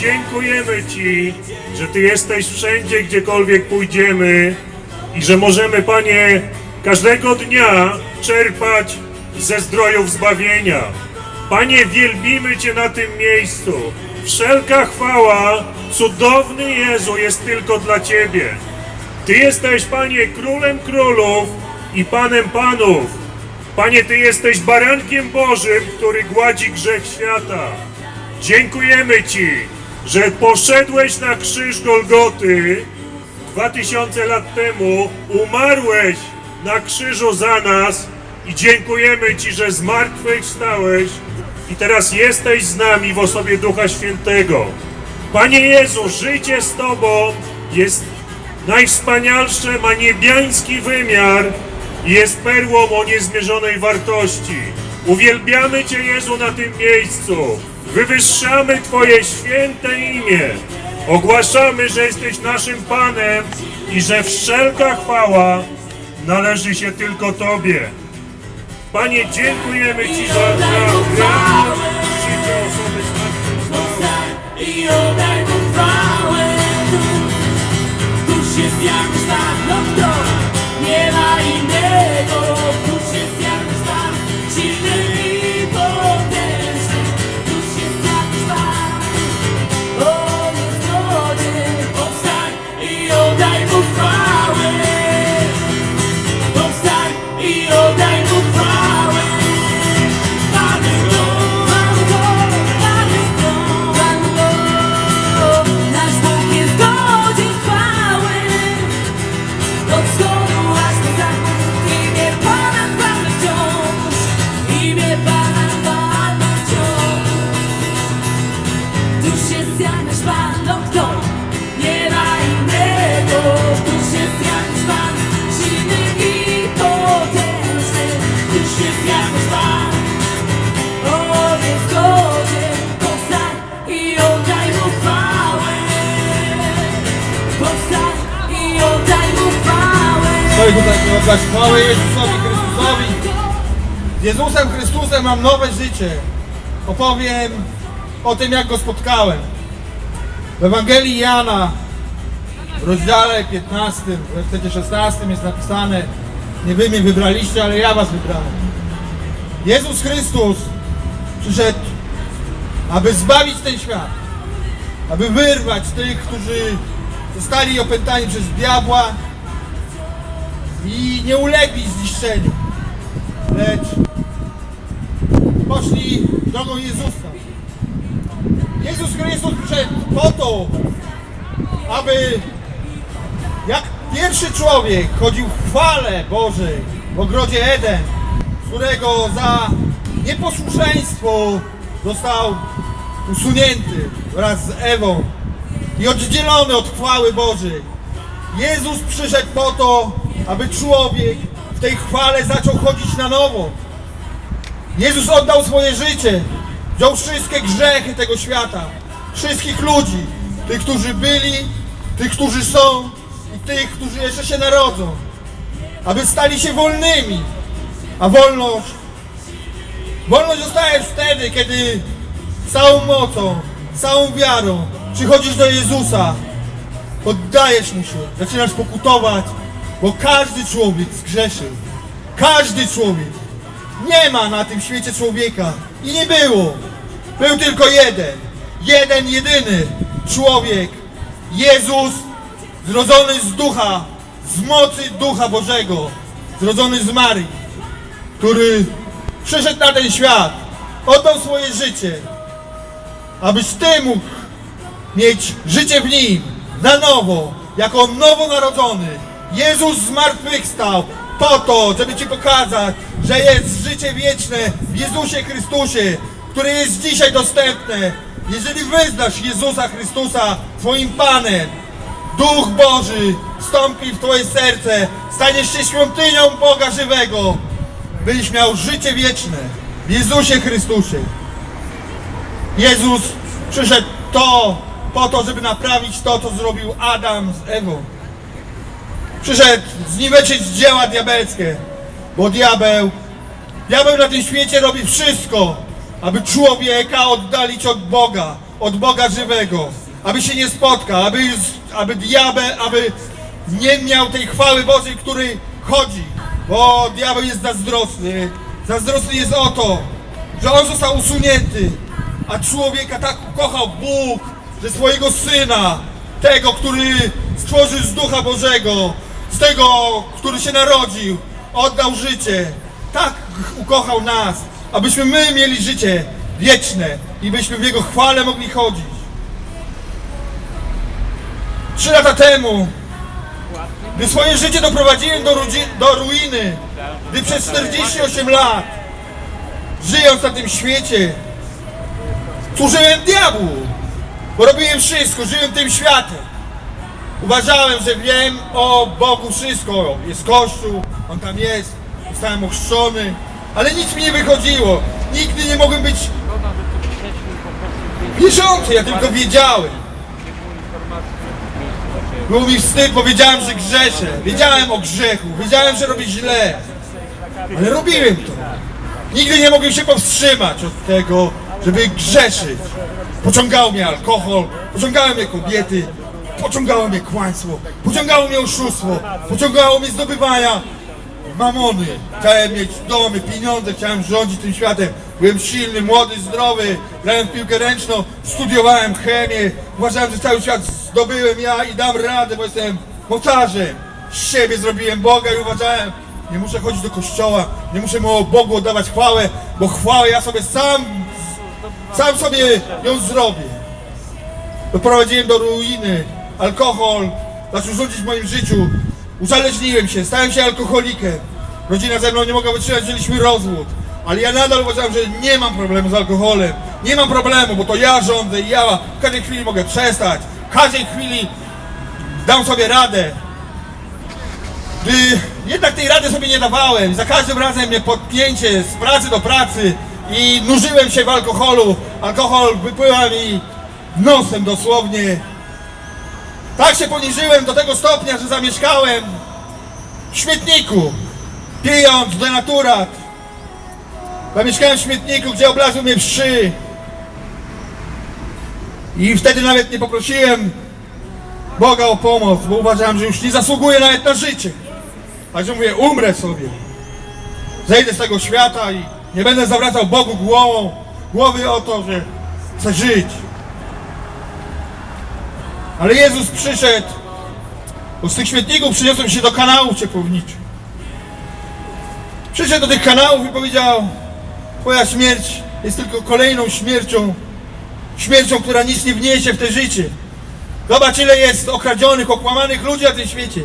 Dziękujemy Ci, że Ty jesteś wszędzie, gdziekolwiek pójdziemy i że możemy, Panie, każdego dnia czerpać ze zdrojów zbawienia. Panie, wielbimy Cię na tym miejscu. Wszelka chwała, cudowny Jezu, jest tylko dla Ciebie. Ty jesteś, Panie, królem królów i panem panów. Panie, Ty jesteś barankiem Bożym, który gładzi grzech świata. Dziękujemy Ci, że poszedłeś na krzyż Golgoty dwa tysiące lat temu, umarłeś na krzyżu za nas i dziękujemy Ci, że zmartwychwstałeś i teraz jesteś z nami w osobie Ducha Świętego. Panie Jezu, życie z Tobą jest najwspanialsze, ma niebiański wymiar i jest perłą o niezmierzonej wartości. Uwielbiamy Cię, Jezu, na tym miejscu. Wywyższamy Twoje święte imię. Ogłaszamy, że jesteś naszym Panem i że wszelka chwała należy się tylko Tobie. Panie, dziękujemy Ci za, za realność życia osoby zmartwychwstałej. I oddaj mu chwałę Któż jest jak no kto? Nie ma innego Opowiem o tym, jak Go spotkałem. W Ewangelii Jana, w rozdziale 15, w wersecie 16 jest napisane Nie wy mnie wybraliście, ale ja was wybrałem. Jezus Chrystus przyszedł, aby zbawić ten świat. Aby wyrwać tych, którzy zostali opętani przez diabła, i nie ulegli zniszczeniu, lecz poszli drogą Jezusa. Jezus Chrystus przyszedł po to, aby jak pierwszy człowiek chodził w chwale Bożej w ogrodzie Eden, którego za nieposłuszeństwo został usunięty wraz z Ewą i oddzielony od chwały Bożej. Jezus przyszedł po to, aby człowiek w tej chwale zaczął chodzić na nowo. Jezus oddał swoje życie, wziął wszystkie grzechy tego świata, wszystkich ludzi, tych, którzy byli, tych, którzy są i tych, którzy jeszcze się narodzą, aby stali się wolnymi. A wolność, wolność dostajesz wtedy, kiedy całą mocą, całą wiarą przychodzisz do Jezusa, Poddajesz mu się, zaczynasz pokutować, bo każdy człowiek zgrzeszył. Każdy człowiek. Nie ma na tym świecie człowieka i nie było. Był tylko jeden, jeden, jedyny człowiek. Jezus, zrodzony z ducha, z mocy ducha Bożego, zrodzony z Marii, który przyszedł na ten świat, oddał swoje życie, abyś Ty mógł mieć życie w Nim na nowo, jako nowonarodzony. Jezus zmartwychwstał po to, żeby Ci pokazać, że jest życie wieczne w Jezusie Chrystusie, które jest dzisiaj dostępne. Jeżeli wyznasz Jezusa Chrystusa swoim Panem, Duch Boży wstąpi w Twoje serce, staniesz się świątynią Boga żywego, byś miał życie wieczne w Jezusie Chrystusie. Jezus przyszedł to po to, żeby naprawić to, co zrobił Adam z Ewą. Przyszedł zniweczyć dzieła diabelskie, bo diabeł, diabeł na tym świecie robi wszystko, aby człowieka oddalić od Boga, od Boga żywego, aby się nie spotkał, aby, aby diabeł, aby nie miał tej chwały Bożej, który chodzi, bo diabeł jest zazdrosny. Zazdrosny jest o to, że on został usunięty, a człowieka tak kochał Bóg, że swojego Syna, tego, który stworzył z Ducha Bożego, z tego, który się narodził, oddał życie. Tak ukochał nas, abyśmy my mieli życie wieczne i byśmy w Jego chwale mogli chodzić. Trzy lata temu, gdy swoje życie doprowadziłem do, do ruiny, gdy przez 48 lat, żyjąc na tym świecie, służyłem diabłu, bo robiłem wszystko, żyłem tym światem. Uważałem, że wiem o Bogu wszystko. Jest Kościół, On tam jest, zostałem ochrzczony, ale nic mi nie wychodziło. Nigdy nie mogłem być wierzący, ja tylko wiedziałem. Był mi wstyd, powiedziałem, że grzeszę. Wiedziałem o grzechu, wiedziałem, że robię źle. Ale robiłem to. Nigdy nie mogłem się powstrzymać od tego, żeby grzeszyć. Pociągało mnie alkohol, pociągały mnie kobiety, pociągało mnie kłamstwo, pociągało mnie oszustwo, pociągało mnie zdobywania mamony. Chciałem mieć domy, pieniądze, chciałem rządzić tym światem. Byłem silny, młody, zdrowy, grałem w piłkę ręczną, studiowałem chemię. Uważałem, że cały świat zdobyłem ja i dam radę, bo jestem mocarzem. Z siebie zrobiłem Boga i uważałem, nie muszę chodzić do kościoła, nie muszę mu Bogu oddawać chwałę, bo chwałę ja sobie sam, sam sobie ją zrobię. Doprowadziłem do ruiny. Alkohol zaczął rządzić w moim życiu. Uzależniłem się, stałem się alkoholikiem. Rodzina ze mną nie mogła wytrzymać, wzięliśmy rozwód. Ale ja nadal uważałem, że nie mam problemu z alkoholem. Nie mam problemu, bo to ja rządzę i ja w każdej chwili mogę przestać. W każdej chwili dam sobie radę. Gdy jednak tej rady sobie nie dawałem, za każdym razem mnie podpięcie z pracy do pracy i nużyłem się w alkoholu. Alkohol wypływa mi nosem dosłownie. Tak się poniżyłem do tego stopnia, że zamieszkałem w śmietniku, pijąc denaturat. Zamieszkałem w śmietniku, gdzie oblazły mnie wszy. I wtedy nawet nie poprosiłem Boga o pomoc, bo uważałem, że już nie zasługuję nawet na życie. Także mówię, umrę sobie. Zejdę z tego świata i nie będę zawracał Bogu głową, głowy o to, że chcę żyć. Ale Jezus przyszedł, bo z tych śmietników przyniosłem się do kanałów ciepłowniczych. Przyszedł do tych kanałów i powiedział, Twoja śmierć jest tylko kolejną śmiercią, śmiercią, która nic nie wniesie w te życie. Zobacz, ile jest okradzionych, okłamanych ludzi na tym świecie.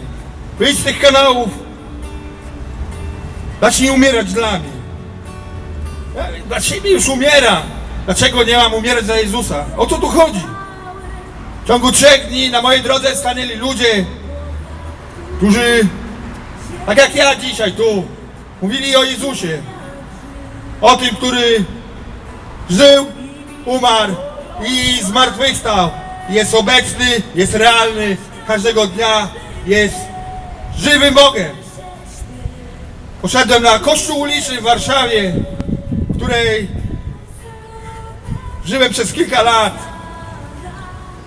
Wyjdź z tych kanałów. Zacznij umierać dla mnie. Ja Dla siebie już umieram. Dlaczego nie mam umierać za Jezusa? O co tu chodzi? W ciągu trzech dni na mojej drodze stanęli ludzie, którzy, tak jak ja dzisiaj tu, mówili o Jezusie. O tym, który żył, umarł i zmartwychwstał. Jest obecny, jest realny, każdego dnia jest żywym Bogiem. Poszedłem na kościół uliczny w Warszawie, w której żyłem przez kilka lat.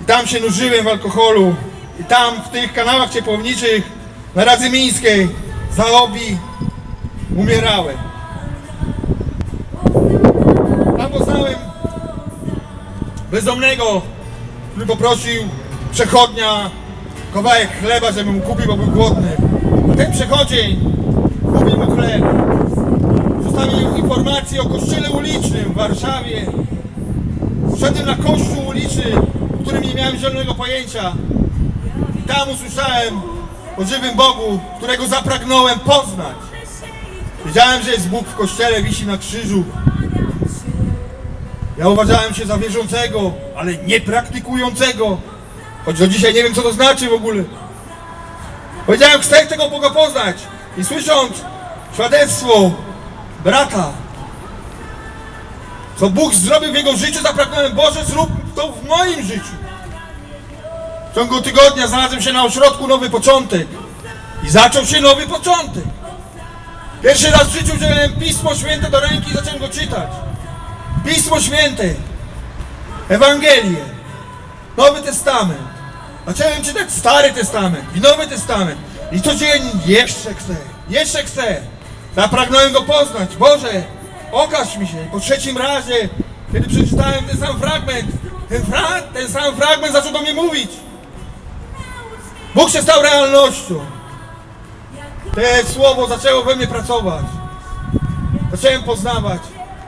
Tam się nużyłem w alkoholu. I tam w tych kanałach ciepłowniczych na Radzy Mińskiej za obi umierałem. Tam poznałem bezdomnego, który poprosił przechodnia kawałek chleba, żebym mu kupił, bo był głodny. A ten przechodzień kupił mu chleb. Zostawił informację o kościele ulicznym w Warszawie. Wszedłem na kościół uliczny, którym nie miałem zielonego pojęcia. Tam usłyszałem o żywym Bogu, którego zapragnąłem poznać. Wiedziałem, że jest Bóg w kościele, wisi na krzyżu. Ja uważałem się za wierzącego, ale nie praktykującego. Choć do dzisiaj nie wiem, co to znaczy w ogóle. Powiedziałem, chcę tego Boga poznać. I słysząc świadectwo brata, co Bóg zrobił w jego życiu, zapragnąłem, Boże, zrób to w moim życiu. W ciągu tygodnia znalazłem się na ośrodku Nowy Początek. I zaczął się nowy początek. Pierwszy raz w życiu wziąłem Pismo Święte do ręki i zacząłem go czytać. Pismo Święte. Ewangelię, Nowy Testament. Zacząłem czytać Stary Testament i Nowy Testament. I codziennie jeszcze chcę, jeszcze chcę. Zapragnąłem go poznać. Boże, okaż mi się. Po trzecim razie, kiedy przeczytałem ten sam fragment, ten, fra ten sam fragment zaczął do mnie mówić. Bóg się stał realnością. Te słowo zaczęło we mnie pracować. Zacząłem poznawać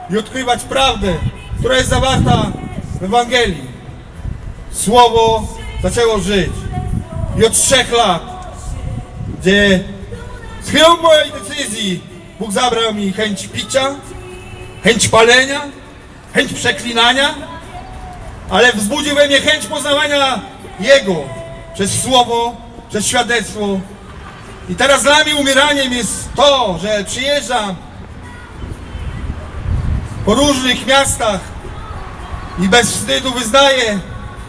i odkrywać prawdę, która jest zawarta w Ewangelii. Słowo zaczęło żyć. I od trzech lat, gdzie z chwilą mojej decyzji Bóg zabrał mi chęć picia, chęć palenia, chęć przeklinania, ale wzbudził we mnie chęć poznawania Jego przez Słowo, przez świadectwo. I teraz dla mnie umieraniem jest to, że przyjeżdżam po różnych miastach i bez wstydu wyznaję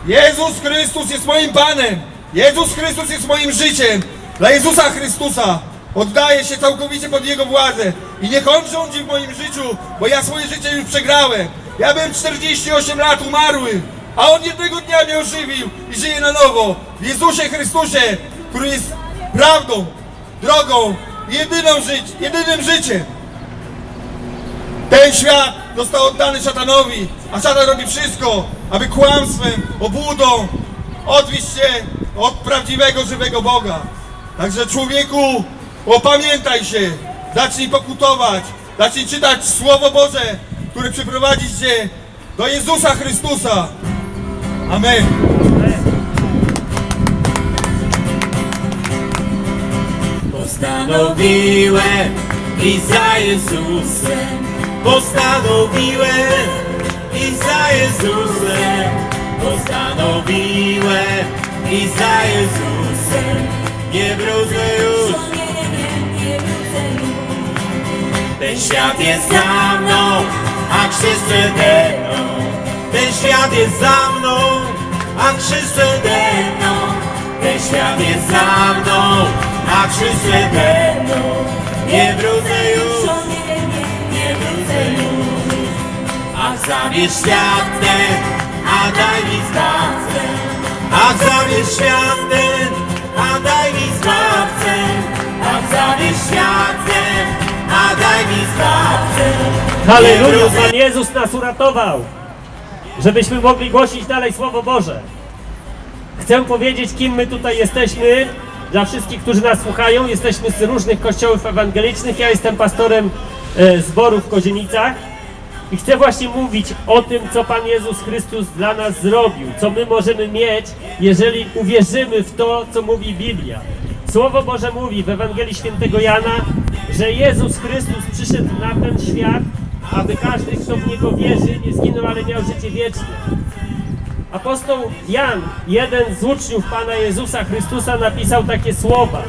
Jezus Chrystus jest moim Panem Jezus Chrystus jest moim życiem Dla Jezusa Chrystusa oddaję się całkowicie pod Jego władzę I niech On rządzi w moim życiu, bo ja swoje życie już przegrałem Ja byłem 48 lat umarły A On jednego dnia mnie ożywił i żyje na nowo. W Jezusie Chrystusie, który jest prawdą, drogą, jedyną żyć, jedynym życiem. Ten świat został oddany szatanowi, a szatan robi wszystko, aby kłamstwem, obłudą odwieść się od prawdziwego, żywego Boga. Także człowieku, opamiętaj się, zacznij pokutować, zacznij czytać Słowo Boże, które przyprowadzi cię do Jezusa Chrystusa. Amen. Postanowiłem i za Jezusem. Postanowiłem i za Jezusem. Postanowiłem i za Jezusem. Nie wrócę już. Ten świat jest za mną, a przede mną Ten świat jest za mną, a przede mną Ten świat jest za mną, a przede mną Nie wrócę już, nie wrócę już. Ach, zabierz świat ten, a daj mi zbawcę Ach, zabierz świat ten, a daj mi zbawcę Ach, zabierz świat Halleluja, Pan Jezus nas uratował, żebyśmy mogli głosić dalej Słowo Boże. Chcę powiedzieć, kim my tutaj jesteśmy. Dla wszystkich, którzy nas słuchają, jesteśmy z różnych kościołów ewangelicznych. Ja jestem pastorem e, zboru w Kozienicach i chcę właśnie mówić o tym, co Pan Jezus Chrystus dla nas zrobił, co my możemy mieć, jeżeli uwierzymy w to, co mówi Biblia. Słowo Boże mówi w Ewangelii Świętego Jana, że Jezus Chrystus przyszedł na ten świat, aby każdy, kto w Niego wierzy, nie zginął, ale miał życie wieczne. Apostoł Jan, jeden z uczniów Pana Jezusa Chrystusa, napisał takie słowa,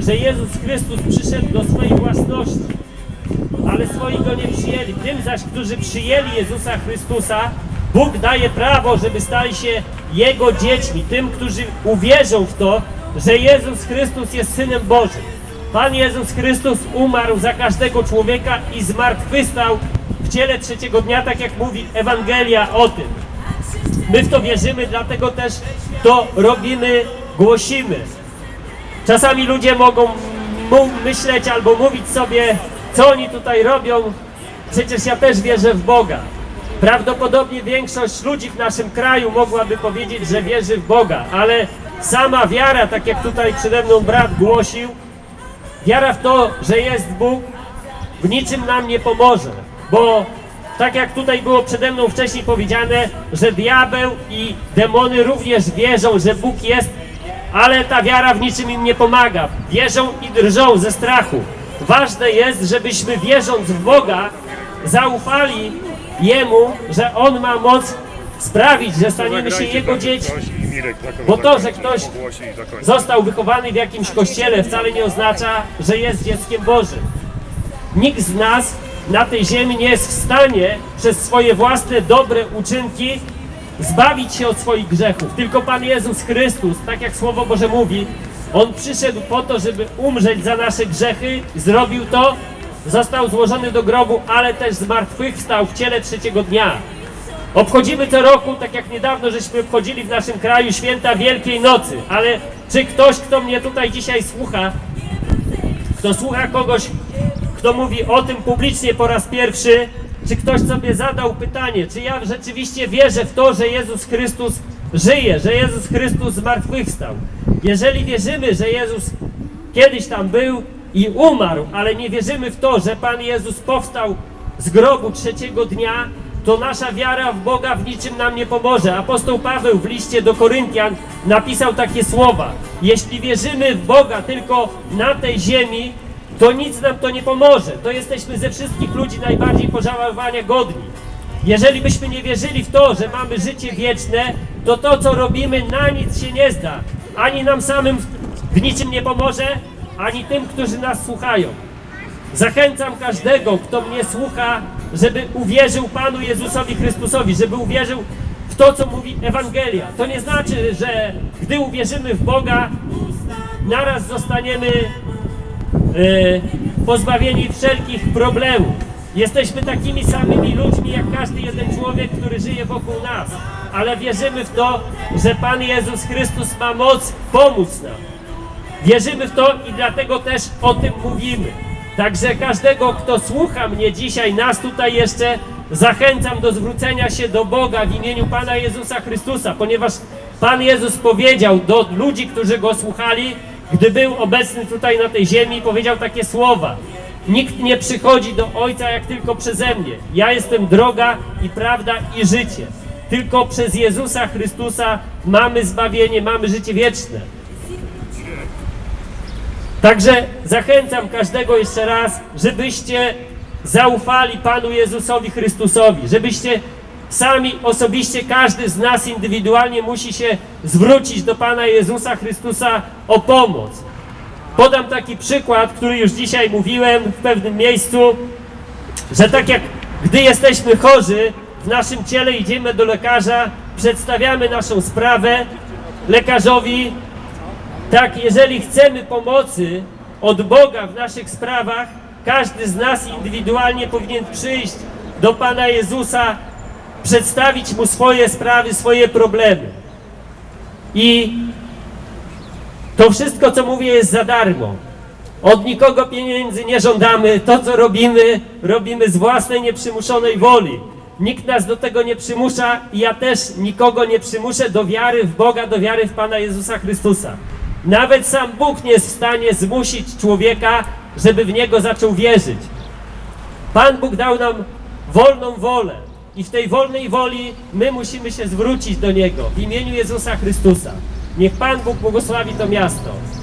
że Jezus Chrystus przyszedł do swojej własności, ale swoi go nie przyjęli. Tym zaś, którzy przyjęli Jezusa Chrystusa, Bóg daje prawo, żeby stali się Jego dziećmi. Tym, którzy uwierzą w to, że Jezus Chrystus jest Synem Bożym. Pan Jezus Chrystus umarł za każdego człowieka i zmartwychwstał w ciele trzeciego dnia, tak jak mówi Ewangelia o tym. My w to wierzymy, dlatego też to robimy, głosimy. Czasami ludzie mogą myśleć albo mówić sobie, co oni tutaj robią. Przecież ja też wierzę w Boga. Prawdopodobnie większość ludzi w naszym kraju mogłaby powiedzieć, że wierzy w Boga, ale sama wiara, tak jak tutaj przede mną brat głosił, wiara w to, że jest Bóg, w niczym nam nie pomoże, bo tak jak tutaj było przede mną wcześniej powiedziane, że diabeł i demony również wierzą, że Bóg jest, ale ta wiara w niczym im nie pomaga. Wierzą i drżą ze strachu. Ważne jest, żebyśmy wierząc w Boga, zaufali Jemu, że On ma moc sprawić, że staniemy się Jego dziećmi. Bo to, że ktoś został wychowany w jakimś kościele wcale nie oznacza, że jest dzieckiem Bożym. Nikt z nas na tej ziemi nie jest w stanie przez swoje własne dobre uczynki zbawić się od swoich grzechów. Tylko Pan Jezus Chrystus, tak jak Słowo Boże mówi, On przyszedł po to, żeby umrzeć za nasze grzechy, zrobił to, został złożony do grobu, ale też zmartwychwstał w ciele trzeciego dnia. Obchodzimy co roku, tak jak niedawno żeśmy obchodzili w naszym kraju święta Wielkiej Nocy, ale czy ktoś, kto mnie tutaj dzisiaj słucha, kto słucha kogoś, kto mówi o tym publicznie po raz pierwszy, czy ktoś sobie zadał pytanie, czy ja rzeczywiście wierzę w to, że Jezus Chrystus żyje, że Jezus Chrystus zmartwychwstał. Jeżeli wierzymy, że Jezus kiedyś tam był i umarł, ale nie wierzymy w to, że Pan Jezus powstał z grobu trzeciego dnia, to nasza wiara w Boga w niczym nam nie pomoże. Apostoł Paweł w liście do Koryntian napisał takie słowa: Jeśli wierzymy w Boga tylko na tej ziemi, to nic nam to nie pomoże. To jesteśmy ze wszystkich ludzi najbardziej pożałowania godni. Jeżeli byśmy nie wierzyli w to, że mamy życie wieczne, to to, co robimy, na nic się nie zda. Ani nam samym w niczym nie pomoże, ani tym, którzy nas słuchają. Zachęcam każdego, kto mnie słucha, żeby uwierzył Panu Jezusowi Chrystusowi, żeby uwierzył w to, co mówi Ewangelia. To nie znaczy, że gdy uwierzymy w Boga, naraz zostaniemy pozbawieni wszelkich problemów. Jesteśmy takimi samymi ludźmi jak każdy jeden człowiek, który żyje wokół nas, ale wierzymy w to, że Pan Jezus Chrystus ma moc pomóc nam. Wierzymy w to i dlatego też o tym mówimy. Także każdego, kto słucha mnie dzisiaj, nas tutaj jeszcze, zachęcam do zwrócenia się do Boga w imieniu Pana Jezusa Chrystusa, ponieważ Pan Jezus powiedział do ludzi, którzy Go słuchali, gdy był obecny tutaj na tej ziemi, powiedział takie słowa. Nikt nie przychodzi do Ojca jak tylko przeze mnie. Ja jestem droga i prawda i życie. Tylko przez Jezusa Chrystusa mamy zbawienie, mamy życie wieczne. Także zachęcam każdego jeszcze raz, żebyście zaufali Panu Jezusowi Chrystusowi, żebyście sami osobiście, każdy z nas indywidualnie musi się zwrócić do Pana Jezusa Chrystusa o pomoc. Podam taki przykład, który już dzisiaj mówiłem w pewnym miejscu, że tak jak gdy jesteśmy chorzy, w naszym ciele idziemy do lekarza, przedstawiamy naszą sprawę lekarzowi, tak, jeżeli chcemy pomocy od Boga w naszych sprawach, każdy z nas indywidualnie powinien przyjść do Pana Jezusa, przedstawić Mu swoje sprawy, swoje problemy. I to wszystko, co mówię, jest za darmo. Od nikogo pieniędzy nie żądamy. To, co robimy, robimy z własnej nieprzymuszonej woli. Nikt nas do tego nie przymusza i ja też nikogo nie przymuszę do wiary w Boga, do wiary w Pana Jezusa Chrystusa. Nawet sam Bóg nie jest w stanie zmusić człowieka, żeby w Niego zaczął wierzyć. Pan Bóg dał nam wolną wolę i w tej wolnej woli my musimy się zwrócić do Niego w imieniu Jezusa Chrystusa. Niech Pan Bóg błogosławi to miasto.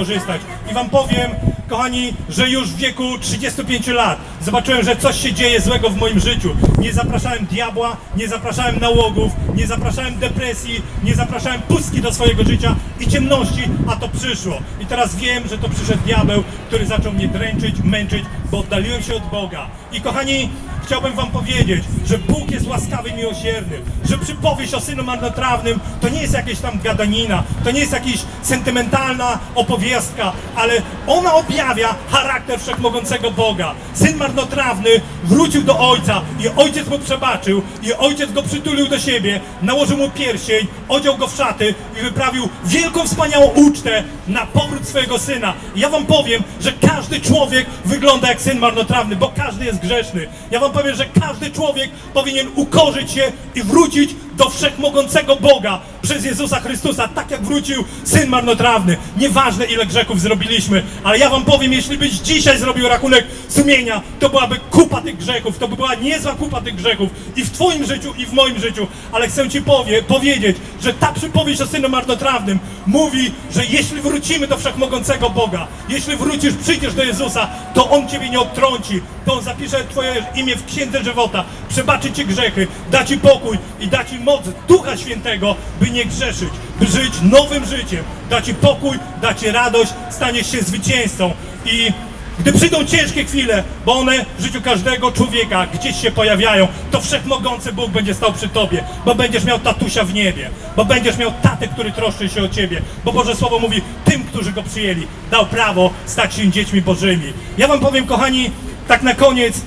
Skorzystać. I wam powiem, kochani, że już w wieku 35 lat zobaczyłem, że coś się dzieje złego w moim życiu. Nie zapraszałem diabła, nie zapraszałem nałogów, nie zapraszałem depresji, nie zapraszałem pustki do swojego życia i ciemności, a to przyszło. I teraz wiem, że to przyszedł diabeł, który zaczął mnie dręczyć, męczyć, bo oddaliłem się od Boga. I kochani, chciałbym wam powiedzieć, że Bóg jest łaskawy i miłosierny, że przypowieść o synu marnotrawnym to nie jest jakieś tam gadanina, to nie jest jakaś sentymentalna opowiastka, ale ona objawia charakter wszechmogącego Boga. Syn marnotrawny wrócił do ojca i ojciec mu przebaczył i ojciec go przytulił do siebie, nałożył mu pierścień, odział go w szaty i wyprawił wielką, wspaniałą ucztę na powrót swojego syna. I ja wam powiem, że każdy człowiek wygląda jak syn marnotrawny, bo każdy jest grzeszny. Ja wam powiem, że każdy człowiek powinien ukorzyć się i wrócić do wszechmogącego Boga przez Jezusa Chrystusa, tak jak wrócił syn marnotrawny. Nieważne ile grzechów zrobiliśmy, ale ja wam powiem, jeśli byś dzisiaj zrobił rachunek sumienia, to byłaby kupa tych grzechów, to by była niezła kupa tych grzechów i w twoim życiu, i w moim życiu. Ale chcę ci powie, powiedzieć, że ta przypowieść o synu marnotrawnym mówi, że jeśli wrócimy do wszechmogącego Boga, jeśli wrócisz, przyjdziesz do Jezusa, to On ciebie nie odtrąci, to On zapisze twoje imię w księdze żywota, przebaczy ci grzechy, da ci pokój i da ci moc Ducha Świętego, by nie grzeszyć, by żyć nowym życiem. Da ci pokój, da ci radość, staniesz się zwycięzcą i gdy przyjdą ciężkie chwile, bo one w życiu każdego człowieka gdzieś się pojawiają, to wszechmogący Bóg będzie stał przy tobie, bo będziesz miał tatusia w niebie, bo będziesz miał tatę, który troszczy się o ciebie, bo Boże Słowo mówi, tym, którzy go przyjęli, dał prawo stać się dziećmi Bożymi. Ja wam powiem, kochani, tak na koniec,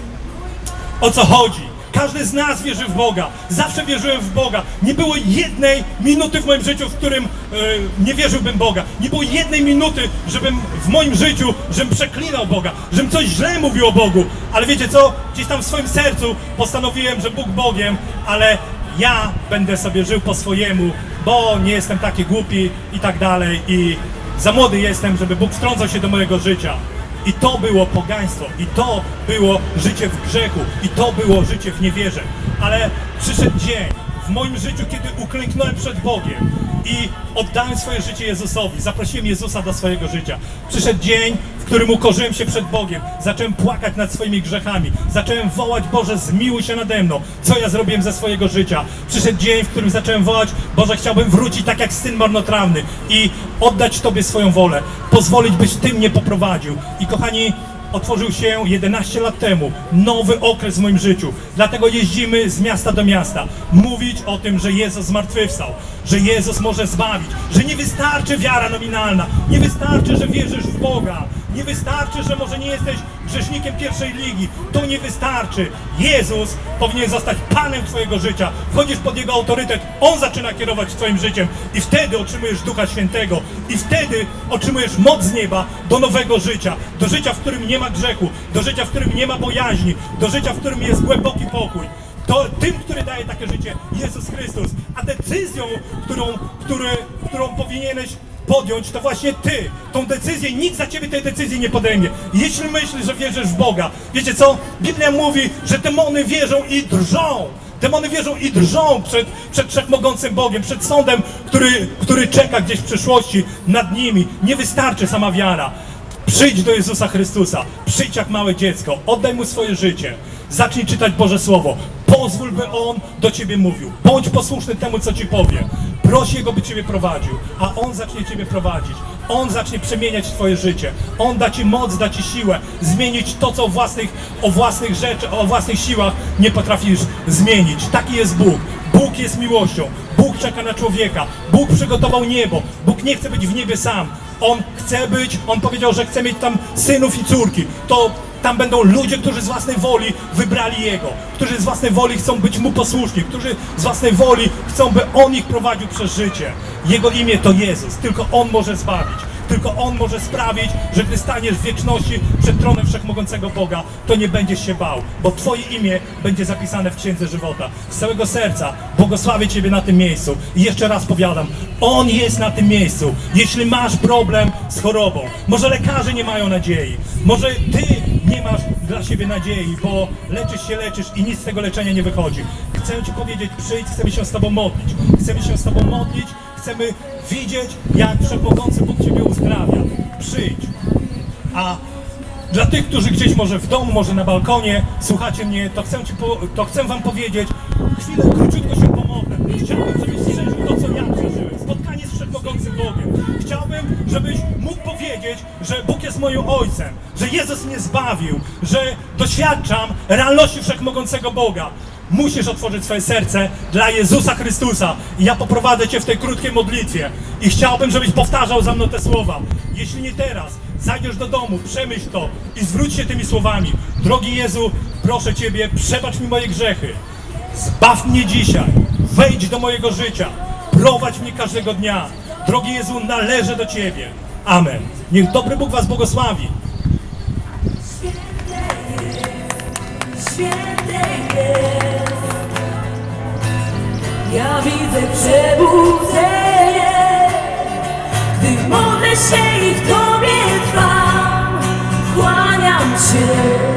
o co chodzi. Każdy z nas wierzy w Boga. Zawsze wierzyłem w Boga. Nie było jednej minuty w moim życiu, w którym e, nie wierzyłbym Boga. Nie było jednej minuty, żebym w moim życiu, żebym przeklinał Boga, żebym coś źle mówił o Bogu. Ale wiecie co? Gdzieś tam w swoim sercu postanowiłem, że Bóg Bogiem, ale ja będę sobie żył po swojemu, bo nie jestem taki głupi i tak dalej. I za młody jestem, żeby Bóg wtrącał się do mojego życia. I to było pogaństwo, i to było życie w grzechu, i to było życie w niewierze. Ale przyszedł dzień w moim życiu, kiedy uklęknąłem przed Bogiem i oddałem swoje życie Jezusowi, zaprosiłem Jezusa do swojego życia. Przyszedł dzień, w którym ukorzyłem się przed Bogiem, zacząłem płakać nad swoimi grzechami, zacząłem wołać, Boże, zmiłuj się nade mną, co ja zrobiłem ze swojego życia. Przyszedł dzień, w którym zacząłem wołać, Boże, chciałbym wrócić tak jak syn marnotrawny i oddać Tobie swoją wolę, pozwolić, byś Ty mnie poprowadził. I kochani, otworzył się 11 lat temu nowy okres w moim życiu. Dlatego jeździmy z miasta do miasta, mówić o tym, że Jezus zmartwychwstał, że Jezus może zbawić, że nie wystarczy wiara nominalna, nie wystarczy, że wierzysz w Boga, nie wystarczy, że może nie jesteś grzesznikiem pierwszej ligi. To nie wystarczy. Jezus powinien zostać Panem Twojego życia. Wchodzisz pod Jego autorytet, On zaczyna kierować Twoim życiem i wtedy otrzymujesz Ducha Świętego i wtedy otrzymujesz moc z nieba do nowego życia. Do życia, w którym nie ma grzechu, do życia, w którym nie ma bojaźni, do życia, w którym jest głęboki pokój. To tym, który daje takie życie, Jezus Chrystus. A decyzją, którą, który, którą powinieneś podjąć, to właśnie ty. Tą decyzję, nikt za ciebie tej decyzji nie podejmie. Jeśli myślisz, że wierzysz w Boga, wiecie co? Biblia mówi, że demony wierzą i drżą. Demony wierzą i drżą przed, przed wszechmogącym Bogiem, przed sądem, który, który czeka gdzieś w przyszłości nad nimi. Nie wystarczy sama wiara. Przyjdź do Jezusa Chrystusa, przyjdź jak małe dziecko, oddaj Mu swoje życie, zacznij czytać Boże Słowo, pozwól, by On do Ciebie mówił, bądź posłuszny temu, co Ci powie, proś Jego, by Ciebie prowadził, a On zacznie Ciebie prowadzić, On zacznie przemieniać Twoje życie, On da Ci moc, da Ci siłę, zmienić to, co o własnych, o własnych rzeczach, o własnych siłach nie potrafisz zmienić. Taki jest Bóg. Bóg jest miłością. Bóg czeka na człowieka. Bóg przygotował niebo. Bóg nie chce być w niebie sam. On chce być, on powiedział, że chce mieć tam synów i córki. To tam będą ludzie, którzy z własnej woli wybrali Jego, którzy z własnej woli chcą być Mu posłuszni, którzy z własnej woli chcą, by On ich prowadził przez życie. Jego imię to Jezus, tylko On może zbawić. Tylko On może sprawić, że gdy staniesz w wieczności przed tronem Wszechmogącego Boga, to nie będziesz się bał, bo Twoje imię będzie zapisane w Księdze Żywota. Z całego serca błogosławię Ciebie na tym miejscu. I jeszcze raz powiadam, On jest na tym miejscu. Jeśli masz problem z chorobą, może lekarze nie mają nadziei, może Ty nie masz dla siebie nadziei, bo leczysz się, leczysz i nic z tego leczenia nie wychodzi. Chcę Ci powiedzieć, przyjdź, chcemy się z Tobą modlić. Chcemy się z Tobą modlić, chcemy widzieć, jak Wszechmogący Bóg Ciebie uzdrawia. Przyjdź. A Dla tych, którzy gdzieś może w domu, może na balkonie słuchacie mnie, to chcę, ci po, to chcę wam powiedzieć, chwilę króciutko się pomogę. Chciałbym, żebyś Wszechmogącym Bogiem. Chciałbym, żebyś mógł powiedzieć, że Bóg jest moim Ojcem, że Jezus mnie zbawił, że doświadczam realności Wszechmogącego Boga. Musisz otworzyć swoje serce dla Jezusa Chrystusa. I ja poprowadzę Cię w tej krótkiej modlitwie. I chciałbym, żebyś powtarzał za mną te słowa. Jeśli nie teraz, zajdziesz do domu, przemyśl to i zwróć się tymi słowami. Drogi Jezu, proszę Ciebie, przebacz mi moje grzechy. Zbaw mnie dzisiaj. Wejdź do mojego życia prowadź mnie każdego dnia. Drogi Jezu, należę do Ciebie. Amen. Niech dobry Bóg Was błogosławi. Święty jest, ja widzę przebudzenie, gdy modlę się i w Tobie trwam, kłaniam się.